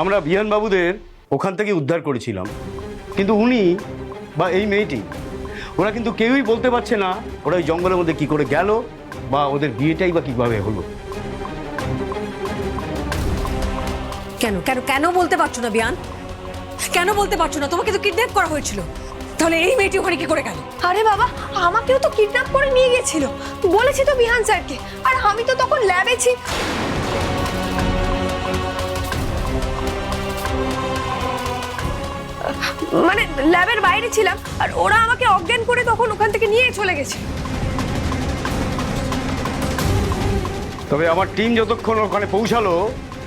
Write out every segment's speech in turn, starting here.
আমরা বিহানবাবুদের ওখান থেকে উদ্ধার করেছিলাম। কিন্তু উনি বা এই মেয়েটি ওরা কিন্তু কেউই বলতে পারছে না ওরা ওই জঙ্গলের মধ্যে কী করে গেল বা ওদের বিয়েটাই বা কীভাবে হলো। কেন কেন কেন বলতে পারছ না বিয়ান কেন বলতে পারছ না? তোমাকে তো কিডন্যাপ করা হয়েছিল। তাহলে এই মেয়েটি ওখানে কি করে গেল? আরে বাবা আমাকেও তো কিডন্যাপ করে নিয়ে গেছিল। বলেছি তো বিহান স্যারকে আর আমি তো তখন ল্যাবে ছি মানে ল্যাবের বাইরে ছিলাম আর ওরা আমাকে অজ্ঞান করে তখন ওখান থেকে নিয়ে চলে গেছে। তবে আমার টিম যতক্ষণ ওখানে পৌঁছালো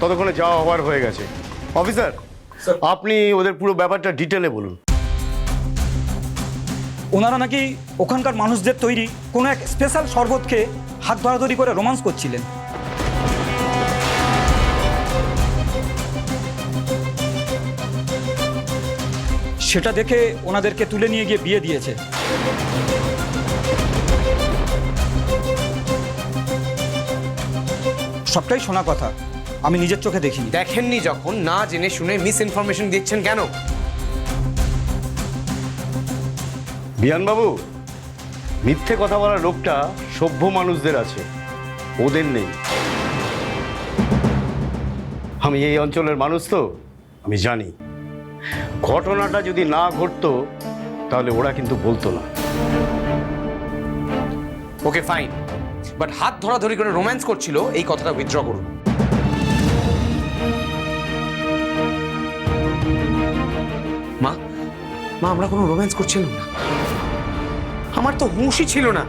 ততক্ষণে যাওয়া হওয়ার হয়ে গেছে। অফিসার আপনি ওদের পুরো ব্যাপারটা ডিটেলে বলুন। ওনারা নাকি ওখানকার মানুষদের তৈরি কোনো এক স্পেশাল শরবত খেয়ে হাত ধরাধরি করে রোমান্স করছিলেন। সেটা দেখে ওনাদেরকে তুলে নিয়ে গিয়ে বিয়ে দিয়েছে। সবটাই শোনা কথা। আমি নিজের চোখে দেখিনি। দেখেননি যখন না জেনে শুনে মিস ইনফরমেশন দিচ্ছেন কেন? বিয়ানবাবু মিথ্যে কথা বলার লোকটা সভ্য মানুষদের আছে। ওদের নেই। আমি এই অঞ্চলের মানুষ তো আমি জানি। ঘটনাটা যদি না ঘটতো তাহলে ওরা কিন্তু বলতো না। Okay fine. বাট হাত ধরাধরি করে রোম্যান্স করছিল এই কথাটা উইথড্র করুন। মা মা আমরা কোনো রোম্যান্স করছিলাম না। আমার তো হুঁশই ছিল না।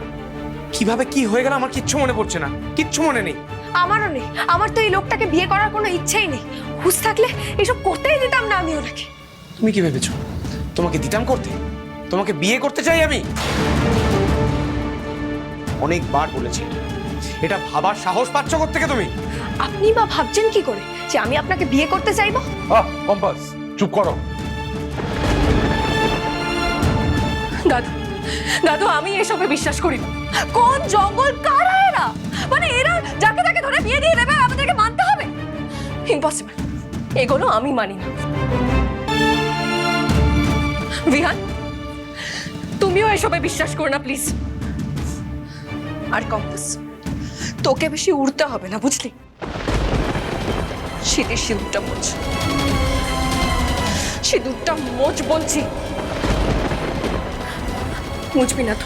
কীভাবে কি হয়ে গেল আমার কিচ্ছু মনে পড়ছে না। কিচ্ছু মনে নেই। আমারও নেই। আমার তো এই লোকটাকে বিয়ে করার কোনো ইচ্ছেই নেই। হুঁশ থাকলে এসব করতেই দিতাম না আমি ওনাকে। তুমি কি ভেবেছো? তোমাকে দিতাম করতে? তোমাকে বিয়ে করতে চাই আমি? অনেকবার বলেছি এটা। ভাবার সাহস পাচ্ছ থেকে তুমি? আপনি বা ভাবছেন কি করে? যে আমি আপনাকে বিয়ে করতে চাইব? আহ কম্পাস চুপ করো। দাদু দাদু আমি এসবে বিশ্বাস করি না। কোন জঙ্গল কারা এরা? মানে এরা যাকে তাকে ধরে বিয়ে দিয়ে দেবে আমাদেরকে মানতে হবে? ইম্পসিবল এগুলো আমি মানি না। বিহান, তুমিও এসবে বিশ্বাস করো না প্লিজ আর কম্পাস তোকে বেশি উড়তে হবে না, বুঝলি? সিঁড়ির সিঁদুরটা মোচ সিঁদুরটা মোচ বলছি মুচবি না তো।